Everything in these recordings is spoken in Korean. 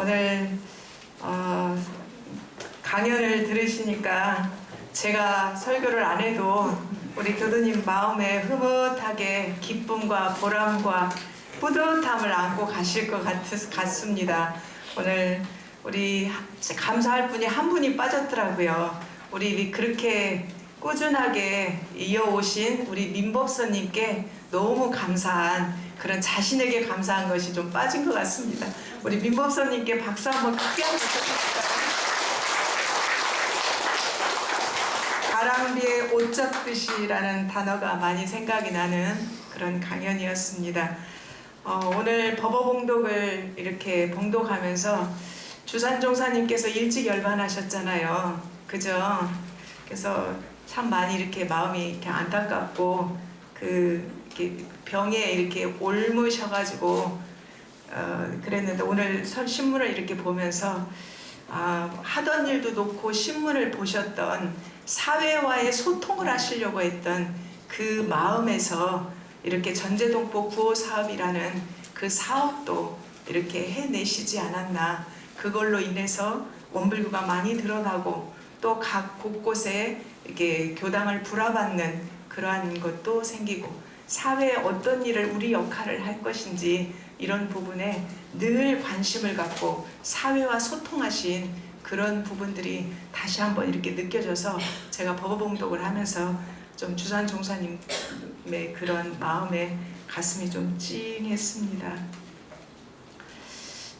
오늘 어, 강연을 들으시니까 제가 설교를 안 해도 우리 교수님 마음에 흐뭇하게 기쁨과 보람과 뿌듯함을 안고 가실 것 같, 같습니다. 오늘 우리 감사할 분이 한 분이 빠졌더라고요. 우리 그렇게 꾸준하게 이어오신 우리 민법사님께 너무 감사한 그런 자신에게 감사한 것이 좀 빠진 것 같습니다. 우리 민법사님께 박수 한번 크게 한번 부탁드립니다. 바람비에 옷 젖듯이라는 단어가 많이 생각이 나는 그런 강연이었습니다. 어, 오늘 법어봉독을 이렇게 봉독하면서 주산종사님께서 일찍 열반하셨잖아요. 그죠? 그래서 참 많이 이렇게 마음이 이렇게 안타깝고 그 이렇게 병에 이렇게 옮으셔가지고 어, 그랬는데 오늘 선- 신문을 이렇게 보면서 아, 하던 일도 놓고 신문을 보셨던 사회와의 소통을 하시려고 했던 그 마음에서 이렇게 전제동포 구호 사업이라는 그 사업도 이렇게 해내시지 않았나. 그걸로 인해서 원불구가 많이 드러나고 또 각 곳곳에 이렇게 교당을 불화받는 그러한 것도 생기고 사회에 어떤 일을 우리 역할을 할 것인지 이런 부분에 늘 관심을 갖고 사회와 소통하신 그런 부분들이 다시 한번 이렇게 느껴져서 제가 법어봉독을 하면서 좀 주산 종사님의 그런 마음에 가슴이 좀 찡했습니다.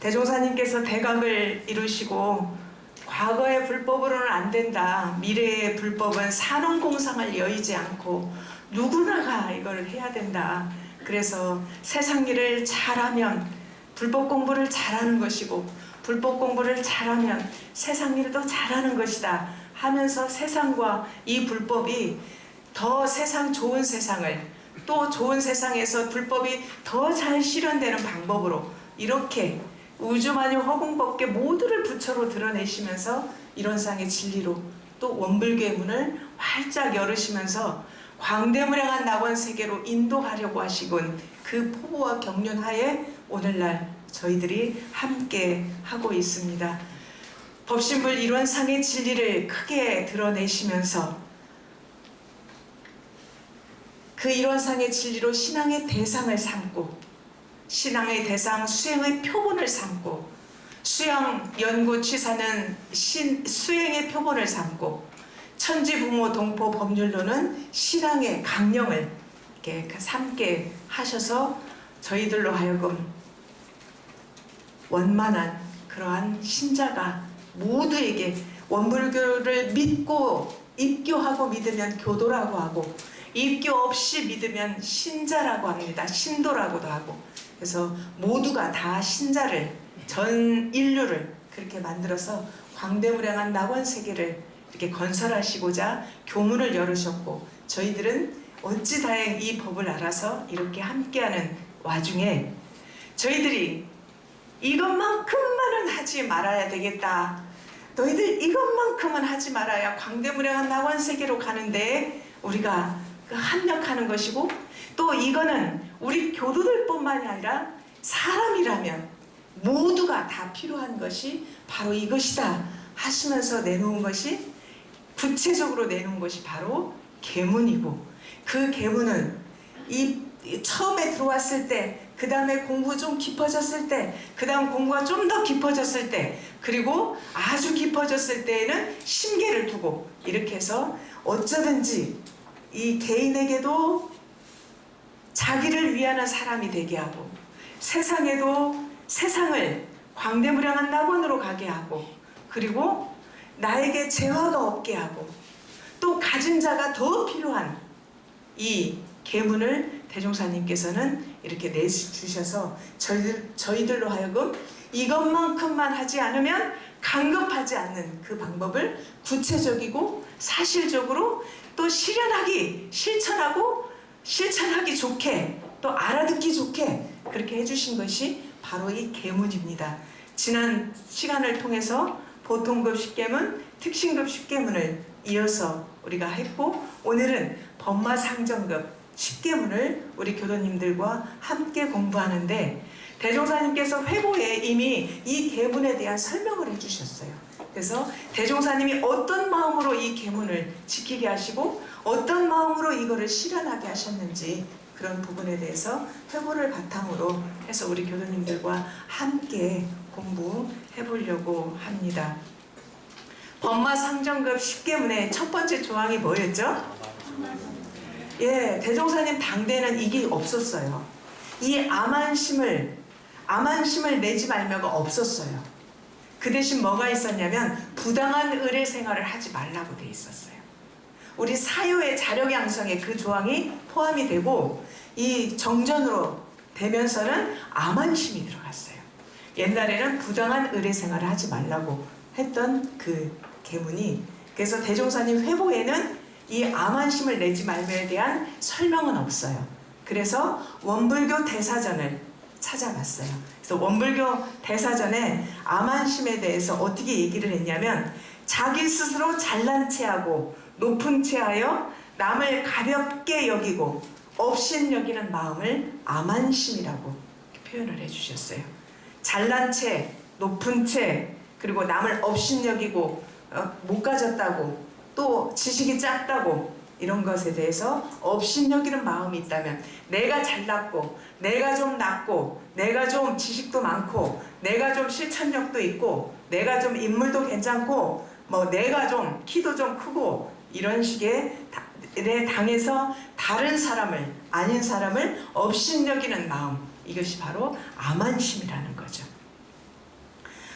대종사님께서 대각을 이루시고 과거의 불법으로는 안 된다. 미래의 불법은 산업공상을 여의지 않고 누구나가 이걸 해야 된다. 그래서 세상 일을 잘하면 불법 공부를 잘하는 것이고 불법 공부를 잘하면 세상 일도 잘하는 것이다. 하면서 세상과 이 불법이 더 세상 좋은 세상을 또 좋은 세상에서 불법이 더 잘 실현되는 방법으로 이렇게 우주만유 허공법계 모두를 부처로 드러내시면서 이런 상의 진리로 또 원불교의 문을 활짝 열으시면서 광대무량한 낙원 세계로 인도하려고 하시군 그 포부와 경륜하에 오늘날 저희들이 함께 하고 있습니다. 법신불 일원상의 진리를 크게 드러내시면서 그 일원상의 진리로 신앙의 대상을 삼고 신앙의 대상 수행의 표본을 삼고 수영 연구 취사는 신, 수행의 표본을 삼고 천지부모 동포 법률로는 신앙의 강령을 이렇게 삼게 하셔서 저희들로 하여금 원만한 그러한 신자가 모두에게 원불교를 믿고 입교하고 믿으면 교도라고 하고 입교 없이 믿으면 신자라고 합니다. 신도라고도 하고 그래서 모두가 다 신자를 전 인류를 그렇게 만들어서 광대무량한 낙원 세계를 이렇게 건설하시고자 교문을 열으셨고 저희들은 어찌 다행 이 법을 알아서 이렇게 함께하는 와중에 저희들이 이것만큼만은 하지 말아야 되겠다. 너희들 이것만큼은 하지 말아야 광대무량한 낙원 세계로 가는데 우리가 그 합력하는 것이고 또 이거는 우리 교도들뿐만이 아니라 사람이라면 모두가 다 필요한 것이 바로 이것이다 하시면서 내놓은 것이 구체적으로 내놓은 것이 바로 계문이고 그 계문은 이 처음에 들어왔을 때, 그 다음에 공부 좀 깊어졌을 때, 그 다음 공부가 좀 더 깊어졌을 때, 그리고 아주 깊어졌을 때에는 심계를 두고 이렇게 해서 어쩌든지 이 개인에게도 자기를 위하는 사람이 되게 하고 세상에도 세상을 광대무량한 낙원으로 가게 하고 그리고 나에게 재화가 없게 하고 또 가진 자가 더 필요한 이 계문을 대종사님께서는 이렇게 내주셔서 저희들, 저희들로 하여금 이것만큼만 하지 않으면 강급하지 않는 그 방법을 구체적이고 사실적으로 또 실현하기, 실천하고 실천하기 좋게 또 알아듣기 좋게 그렇게 해주신 것이 바로 이 계문입니다. 지난 시간을 통해서 보통급 십계문, 특신급 십계문을 이어서 우리가 했고 오늘은 법마상정급 십계문을 우리 교도님들과 함께 공부하는데 대종사님께서 회보에 이미 이 계문에 대한 설명을 해주셨어요. 그래서 대종사님이 어떤 마음으로 이 계문을 지키게 하시고 어떤 마음으로 이거를 실현하게 하셨는지 그런 부분에 대해서 회보를 바탕으로 해서 우리 교도님들과 함께 공부해 보려고 합니다. 법마 상정급 10계문의 첫 번째 조항이 뭐였죠? 예, 대종사님 당대는 이게 없었어요. 이 암안심을 암안심을 내지 말며가 없었어요. 그 대신 뭐가 있었냐면 부당한 의뢰 생활을 하지 말라고 돼 있었어요. 우리 사유의 자력 양성에 그 조항이 포함이 되고 이 정전으로 되면서는 암안심이 들어갔어요. 옛날에는 부당한 의뢰 생활을 하지 말라고 했던 그 계문이 그래서 대종사님 회보에는 이 암안심을 내지 말며에 대한 설명은 없어요. 그래서 원불교 대사전을 찾아봤어요. 그래서 원불교 대사전에 암안심에 대해서 어떻게 얘기를 했냐면 자기 스스로 잘난 체하고 높은 체하여 남을 가볍게 여기고 업신 여기는 마음을 암안심이라고 표현을 해주셨어요. 잘난 채, 높은 채, 그리고 남을 업신 여기고 어, 못 가졌다고 또 지식이 작다고 이런 것에 대해서 업신 여기는 마음이 있다면 내가 잘났고 내가 좀 낫고 내가 좀 지식도 많고 내가 좀 실천력도 있고 내가 좀 인물도 괜찮고 뭐 내가 좀 키도 좀 크고 이런 식의 당에서 다른 사람을 아닌 사람을 업신 여기는 마음 이것이 바로 암안심이라는 거죠.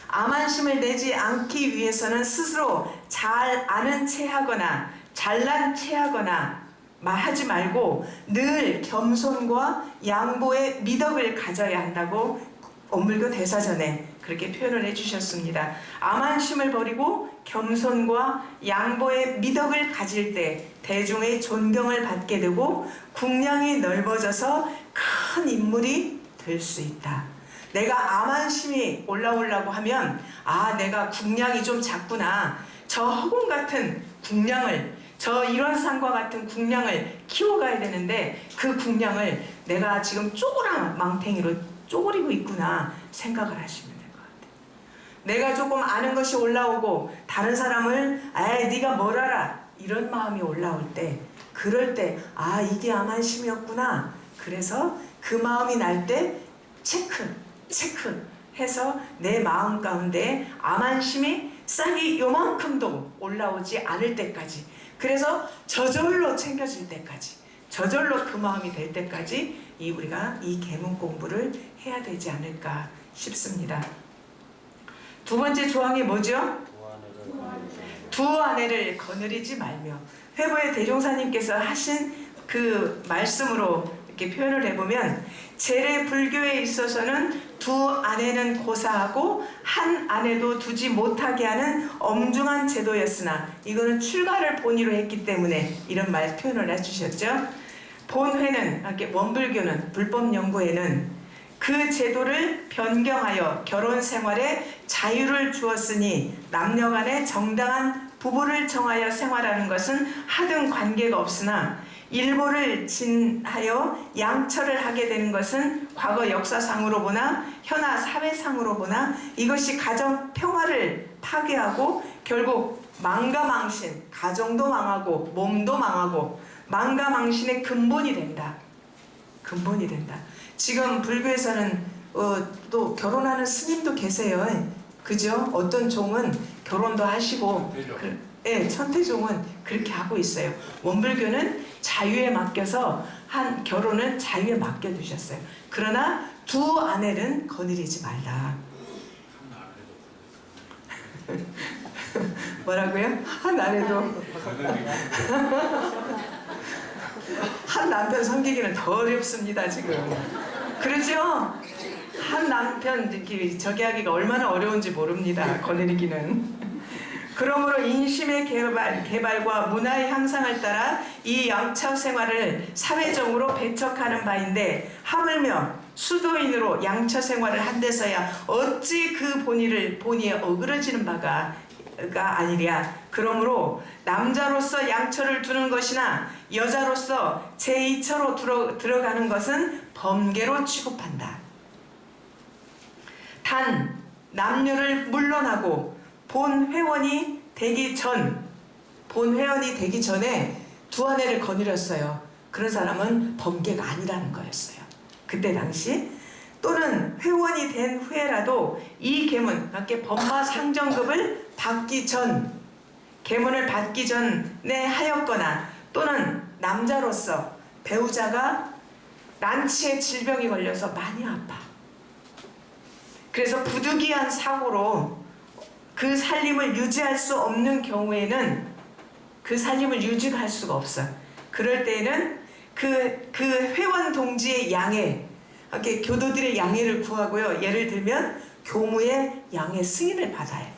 암안심을 내지 않기 위해서는 스스로 잘 아는 체 하거나 잘난 체 하거나 말하지 말고 늘 겸손과 양보의 미덕을 가져야 한다고 엄물교 대사전에 그렇게 표현을 해주셨습니다. 암안심을 버리고 겸손과 양보의 미덕을 가질 때 대중의 존경을 받게 되고 국량이 넓어져서 큰 인물이 될 수 있다. 내가 암안심이 올라오려고 하면 아 내가 국량이 좀 작구나 저 허공 같은 국량을 저 산과 같은 국량을 키워가야 되는데 그 국량을 내가 지금 쪼그란 망탱이로 쪼그리고 있구나 생각을 하시면 될 것 같아요. 내가 조금 아는 것이 올라오고 다른 사람을 에이 네가 뭘 알아 이런 마음이 올라올 때 그럴 때 아 이게 암안심이었구나 그래서 그 마음이 날 때 체크 체크 해서 내 마음 가운데 암안심이 싹이 요만큼도 올라오지 않을 때까지 그래서 저절로 챙겨질 때까지 저절로 그 마음이 될 때까지 이 우리가 이 계문 공부를 해야 되지 않을까 싶습니다. 두 번째 조항이 뭐죠? 두 아내를 거느리지 말며 회보의 대종사님께서 하신 그 말씀으로 이렇게 표현을 해보면 제례 불교에 있어서는 두 아내는 고사하고 한 아내도 두지 못하게 하는 엄중한 제도였으나 이거는 출가를 본의로 했기 때문에 이런 말 표현을 해주셨죠. 본회는 원불교는 불법 연구에는 그 제도를 변경하여 결혼 생활에 자유를 주었으니 남녀간에 정당한 부부를 정하여 생활하는 것은 하등 관계가 없으나 일보를 진하여 양처를 하게 되는 것은 과거 역사상으로 보나 현아 사회상으로 보나 이것이 가정 평화를 파괴하고 결국 망가망신 가정도 망하고 몸도 망하고 망가망신의 근본이 된다. 근본이 된다. 지금 불교에서는 어, 또 결혼하는 스님도 계세요. 그죠? 어떤 종은 결혼도 하시고, 그, 예, 천태종은 그렇게 하고 있어요. 원불교는 자유에 맡겨서 한 결혼은 자유에 맡겨두셨어요. 그러나 두 아내는 거느리지 말라. 뭐라고요? 한 아내도 한 남편 섬기기는 더 어렵습니다 지금. 그러죠? 한 남편 저기 하기가 얼마나 어려운지 모릅니다. 거느리기는. 그러므로 인심의 개발, 개발과 문화의 향상을 따라 이 양처 생활을 사회적으로 배척하는 바인데 하물며 수도인으로 양처 생활을 한 데서야 어찌 그 본의를 본의에 어그러지는 바가 가 아니랴. 그러므로 남자로서 양처를 두는 것이나 여자로서 제2처로 들어, 들어가는 것은 범계로 취급한다. 단 남녀를 물러나고 본 회원이 되기 전, 본 회원이 되기 전에 두 아내를 거느렸어요. 그런 사람은 범계가 아니라는 거였어요. 그때 당시 또는 회원이 된 후에라도 이 계문, 그러니까 법마 상정급을 받기 전, 계문을 받기 전에 하였거나 또는 남자로서 배우자가 난치의 질병이 걸려서 많이 아파. 그래서 부득이한 사고로 그 살림을 유지할 수 없는 경우에는 그 살림을 유지할 수가 없어. 그럴 때에는 그, 그 회원 동지의 양해, 이렇게 교도들의 양해를 구하고요. 예를 들면 교무의 양해 승인을 받아야 돼.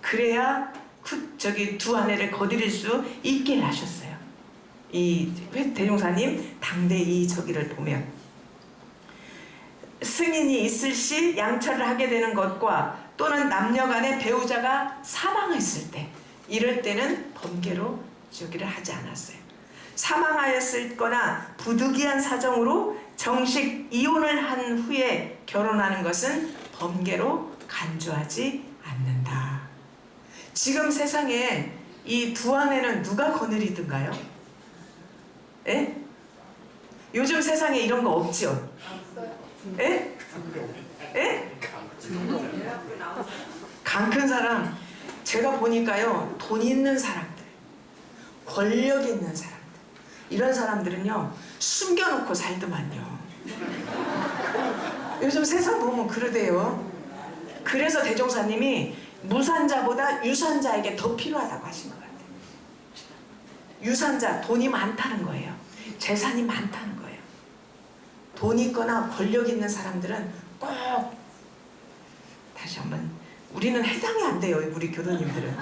그래야 그, 저기 두 아내를 거드릴 수 있게 하셨어요. 이 회- 대종사님 당대 이 저기를 보면 승인이 있을 시 양처를 하게 되는 것과 또는 남녀 간의 배우자가 사망했을 때 이럴 때는 범계로 저기를 하지 않았어요. 사망하였을 거나 부득이한 사정으로 정식 이혼을 한 후에 결혼하는 것은 범계로 간주하지 않는다. 지금 세상에 이두 아내는 누가 거느리든가요? 예? 요즘 세상에 이런 거 없죠? 예? 예? 강 큰 사람 제가 보니까요 돈 있는 사람들 권력 있는 사람들 이런 사람들은요 숨겨놓고 살더만요. 요즘 세상 보면 그러대요. 그래서 대종사님이 무산자보다 유산자에게 더 필요하다고 하신 것 같아요. 유산자 돈이 많다는 거예요. 재산이 많다는 거예요. 돈 있거나 권력 있는 사람들은 꼭 다시 한번. 우리는 해당이 안 돼요 우리 교도님들은.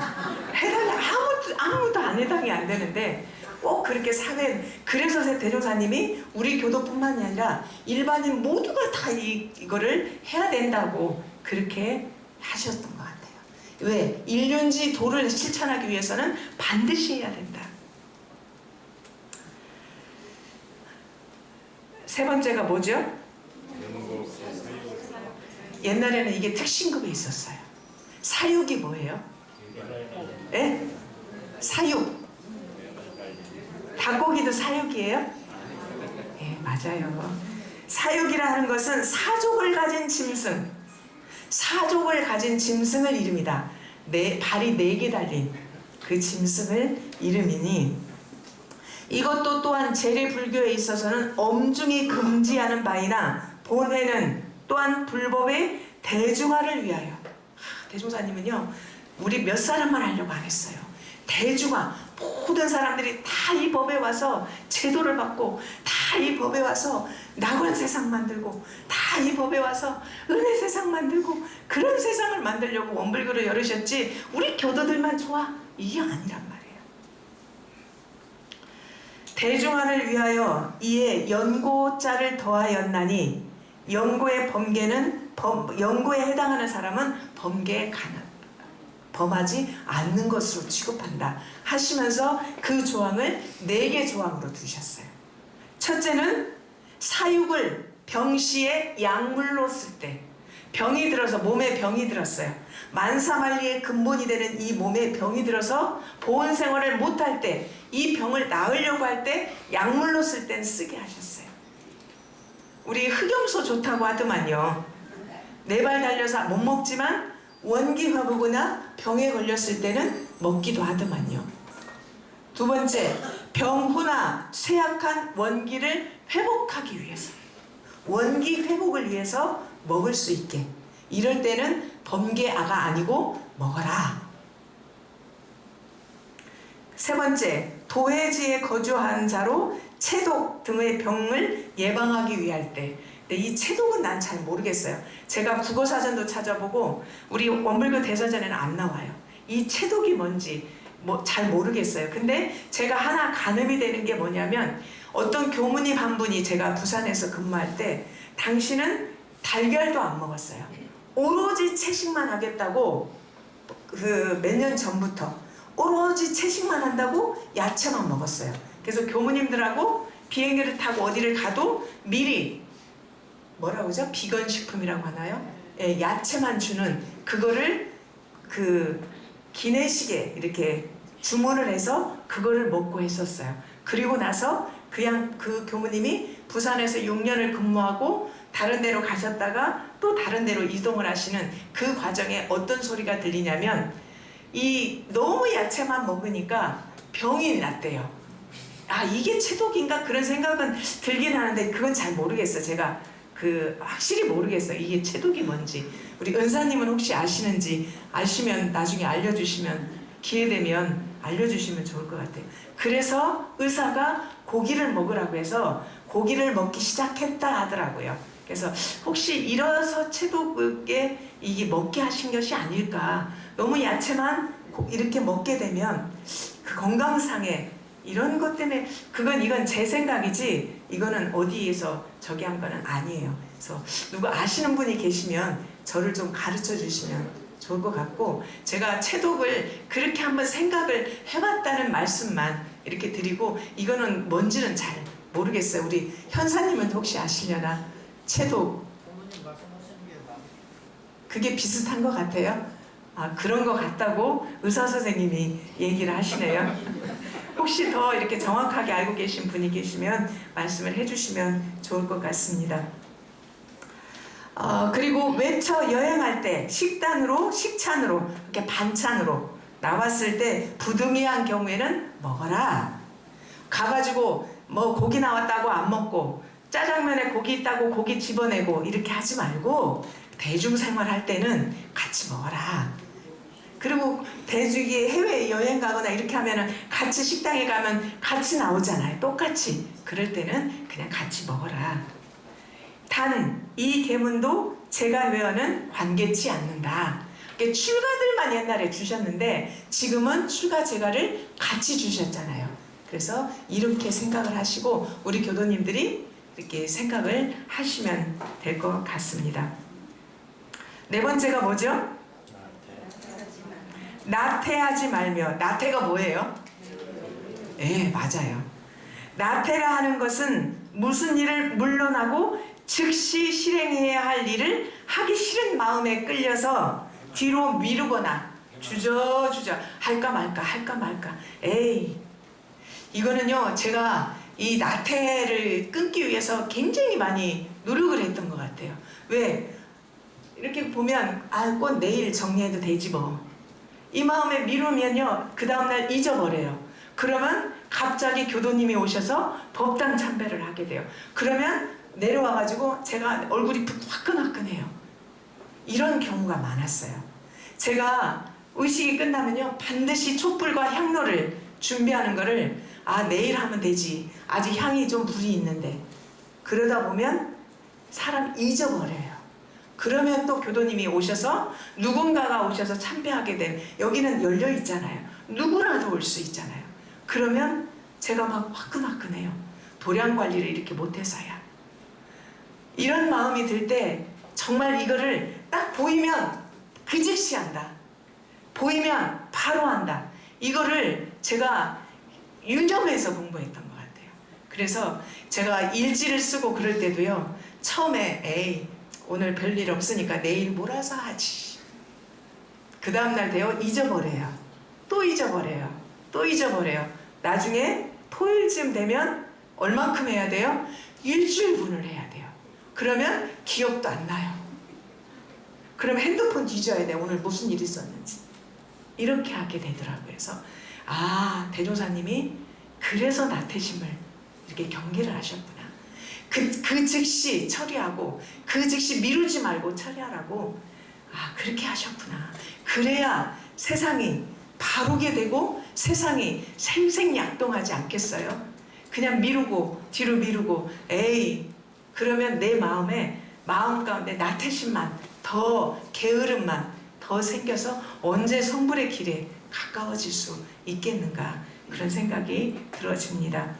해당이 아무도 아무도 안 해당이 안 되는데 꼭 그렇게 사회 그래서 대종사님이 우리 교도뿐만이 아니라 일반인 모두가 다 이, 이거를 해야 된다고 그렇게 하셨던 것 같아요. 왜? 일륜지 도를 실천하기 위해서는 반드시 해야 된다. 세 번째가 뭐죠? 옛날에는 이게 특신급에 있었어요. 사육이 뭐예요? 예? 사육. 닭고기도 사육이에요? 예, 맞아요. 사육이라 하는 것은 사족을 가진 짐승, 사족을 가진 짐승을 이름이다. 네, 발이 네 개 달린 그 짐승을 이름이니 이것도 또한 재래 불교에 있어서는 엄중히 금지하는 바이나 본회는 또한 불법의 대중화를 위하여. 하, 대종사님은요 우리 몇 사람만 하려고 안 했어요. 대중화 모든 사람들이 다 이 법에 와서 제도를 받고 다 이 법에 와서 낙원 세상 만들고 다 이 법에 와서 은혜 세상 만들고 그런 세상을 만들려고 원불교를 열으셨지 우리 교도들만 좋아? 이게 아니란 말이에요. 대중화를 위하여 이에 연고자를 더하였나니 연고의 범계는 범, 연고에 해당하는 사람은 범계에 가는 범하지 않는 것으로 취급한다 하시면서 그 조항을 네 개 조항으로 두셨어요. 첫째는 사육을 병시에 약물로 쓸 때 병이 들어서 몸에 병이 들었어요. 만사만리의 근본이 되는 이 몸에 병이 들어서 보온 생활을 못할 때 이 병을 나으려고 할 때 약물로 쓸 땐 쓰게 하셨어요. 우리 흑염소 좋다고 하더만요. 네 발 달려서 못 먹지만 원기 화보거나 병에 걸렸을 때는 먹기도 하더만요. 두 번째, 병후나 쇠약한 원기를 회복하기 위해서 원기 회복을 위해서 먹을 수 있게 이럴 때는 범계아가 아니고 먹어라. 세 번째, 도해지에 거주한 자로 체독 등의 병을 예방하기 위할 때. 근데 이 체독은 난 잘 모르겠어요. 제가 국어 사전도 찾아보고 우리 원불교 대사전에는 안 나와요. 이 체독이 뭔지 뭐 잘 모르겠어요. 근데 제가 하나 가늠이 되는 게 뭐냐면 어떤 교무님 한 분이 제가 부산에서 근무할 때 당신은 달걀도 안 먹었어요. 오로지 채식만 하겠다고 그 몇 년 전부터 오로지 채식만 한다고 야채만 먹었어요. 그래서 교무님들하고 비행기를 타고 어디를 가도 미리 뭐라고 하죠? 비건 식품이라고 하나요? 예, 야채만 주는 그거를 그 기내식에 이렇게 주문을 해서 그거를 먹고 했었어요. 그리고 나서 그냥 그 교무님이 부산에서 6년을 근무하고 다른 데로 가셨다가 또 다른 데로 이동을 하시는 그 과정에 어떤 소리가 들리냐면 이 너무 야채만 먹으니까 병이 났대요. 아 이게 체독인가 그런 생각은 들긴 하는데 그건 잘 모르겠어. 제가 그 확실히 모르겠어요. 이게 체독이 뭔지. 우리 은사님은 혹시 아시는지 아시면 나중에 알려주시면 기회 되면 알려주시면 좋을 것 같아요. 그래서 의사가 고기를 먹으라고 해서 고기를 먹기 시작했다 하더라고요. 그래서 혹시 일어서 체독에 이게 먹게 하신 것이 아닐까. 너무 야채만 고- 이렇게 먹게 되면 그 건강상에 이런 것 때문에 그건 이건 제 생각이지 이거는 어디에서 저기 한 거는 아니에요. 그래서 누구 아시는 분이 계시면 저를 좀 가르쳐 주시면 좋을 것 같고 제가 체독을 그렇게 한번 생각을 해봤다는 말씀만 이렇게 드리고 이거는 뭔지는 잘 모르겠어요. 우리 현사님은 혹시 아시려나 체독 그게 비슷한 것 같아요. 아 그런 것 같다고 의사 선생님이 얘기를 하시네요. 혹시 더 이렇게 정확하게 알고 계신 분이 계시면 말씀을 해주시면 좋을 것 같습니다. 어, 그리고 외처 여행할 때 식단으로 식찬으로 이렇게 반찬으로 나왔을 때 부득이한 경우에는 먹어라. 가가지고 뭐 고기 나왔다고 안 먹고 짜장면에 고기 있다고 고기 집어내고 이렇게 하지 말고 대중생활 할 때는 같이 먹어라. 그리고 대중이 해외 여행 가거나 이렇게 하면은 같이 식당에 가면 같이 나오잖아요. 똑같이. 그럴 때는 그냥 같이 먹어라. 단 이 계문도 제가 외워는 관계치 않는다. 이게 출가들만 옛날에 주셨는데 지금은 출가 제가를 같이 주셨잖아요. 그래서 이렇게 생각을 하시고 우리 교도님들이 이렇게 생각을 하시면 될 것 같습니다. 네 번째가 뭐죠? 나태하지 말며 나태가 뭐예요? 예, 맞아요. 나태라 하는 것은 무슨 일을 물러나고 즉시 실행해야 할 일을 하기 싫은 마음에 끌려서 뒤로 미루거나 주저주저 할까 말까 할까 말까. 에이. 이거는요 제가 이 나태를 끊기 위해서 굉장히 많이 노력을 했던 것 같아요. 왜? 이렇게 보면 아 꼭 내일 정리해도 되지 뭐 이 마음에 미루면요 그 다음날 잊어버려요. 그러면 갑자기 교도님이 오셔서 법당 참배를 하게 돼요. 그러면 내려와가지고 제가 얼굴이 화끈화끈해요. 이런 경우가 많았어요. 제가 의식이 끝나면요 반드시 촛불과 향로를 준비하는 거를 아 내일 하면 되지. 아직 향이 좀 불이 있는데. 그러다 보면 사람 잊어버려요 그러면 또 교도님이 오셔서 누군가가 오셔서 참배하게 되면 여기는 열려 있잖아요 누구라도 올 수 있잖아요 그러면 제가 막 화끈화끈해요 도량 관리를 이렇게 못해서야 이런 마음이 들 때 정말 이거를 딱 보이면 그 즉시 한다. 보이면 바로 한다. 이거를 제가 유념해서 공부했던 것 같아요. 그래서 제가 일지를 쓰고 그럴 때도요. 처음에 에이 오늘 별일 없으니까 내일 몰아서 하지. 그 다음날 되어 잊어버려요. 또 잊어버려요. 또 잊어버려요. 나중에 토요일쯤 되면 얼만큼 해야 돼요? 일주일분을 해야 돼요. 그러면 기억도 안 나요. 그럼 핸드폰 뒤져야 돼. 오늘 무슨 일이 있었는지. 이렇게 하게 되더라고요. 그래서 아 대조사님이 그래서 나태심을 이렇게 경계를 하셨구나. 그, 그 즉시 처리하고 그 즉시 미루지 말고 처리하라고 아 그렇게 하셨구나. 그래야 세상이 바르게 되고 세상이 생생약동하지 않겠어요? 그냥 미루고 뒤로 미루고 에이 그러면 내 마음에 마음 가운데 나태심만 더 게으름만 더 생겨서 언제 성불의 길에 가까워질 수 있겠는가 그런 생각이 들어집니다.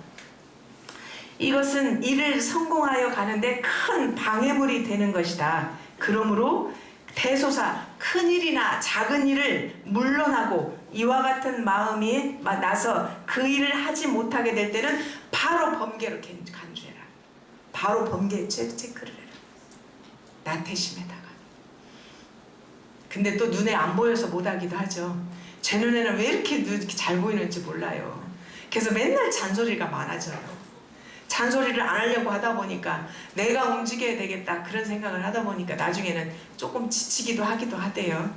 이것은 일을 성공하여 가는데 큰 방해물이 되는 것이다. 그러므로 대소사 큰 일이나 작은 일을 물러나고 이와 같은 마음이 나서 그 일을 하지 못하게 될 때는 바로 범계로 간주해라. 바로 체- 체크를 해라. 나태심에다가. 근데 또 눈에 안 보여서 못하기도 하죠. 제 눈에는 왜 이렇게 잘 보이는지 몰라요. 그래서 맨날 잔소리가 많아져요. 잔소리를 안 하려고 하다 보니까 내가 움직여야 되겠다 그런 생각을 하다 보니까 나중에는 조금 지치기도 하기도 하대요.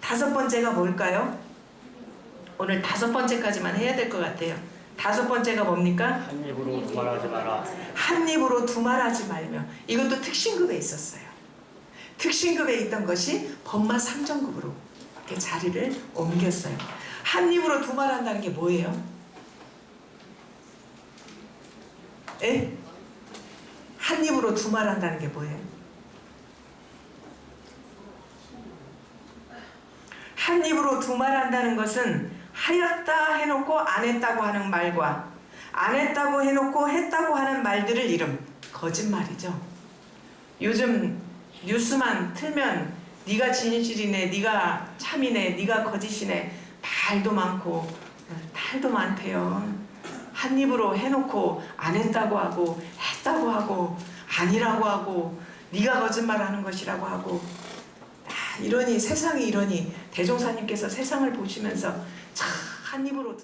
다섯 번째가 뭘까요? 오늘 다섯 번째까지만 해야 될 것 같아요. 다섯 번째가 뭡니까? 한 입으로 두말하지 마라. 한 입으로 두말하지 말며 이것도 특신급에 있었어요. 특신급에 있던 것이 법마 상정급으로 이렇게 자리를 옮겼어요. 한 입으로 두말한다는 게 뭐예요? 에? 한 입으로 두 말 한다는 게 뭐예요? 한 입으로 두 말 한다는 것은 하였다 해놓고 안 했다고 하는 말과 안 했다고 해놓고 했다고 하는 말들을 이름 거짓말이죠. 요즘 뉴스만 틀면 네가 진실이네, 네가 참이네, 네가 거짓이네 말도 많고 탈도 많대요. 한 입으로 해놓고 안 했다고 하고 했다고 하고 아니라고 하고 네가 거짓말하는 것이라고 하고. 아, 이러니 세상이 이러니. 대종사님께서 세상을 보시면서 참 한 입으로